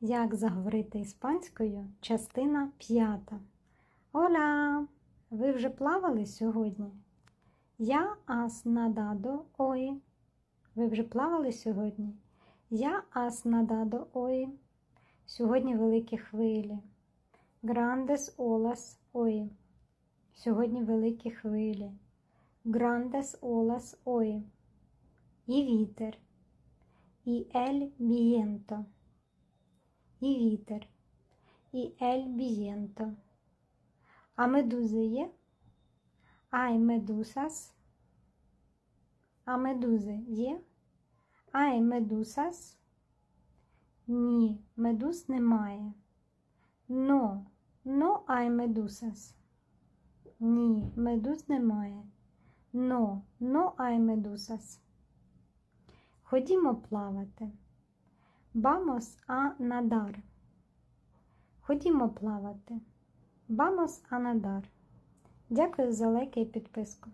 Як заговорити іспанською? Частина п'ята. Оля! Ви вже плавали сьогодні? Я ас нададо ой. Ви вже плавали сьогодні? Я ас нададо ой. Сьогодні великі хвилі. Грандес олас ой. Сьогодні великі хвилі. Грандес олас ой. І вітер. І ель бієнто. І вітер. І ель бієнто. А медузи є? Ай медусас. А медузи є? Ай медусас? Ні, медуз немає. Но, но ай медусас. Ні, медуз немає. Но, но ай медусас. Ходімо плавати. Бамос а надар. Ходімо плавати. Бамос а надар. Дякую за лайки і підписку.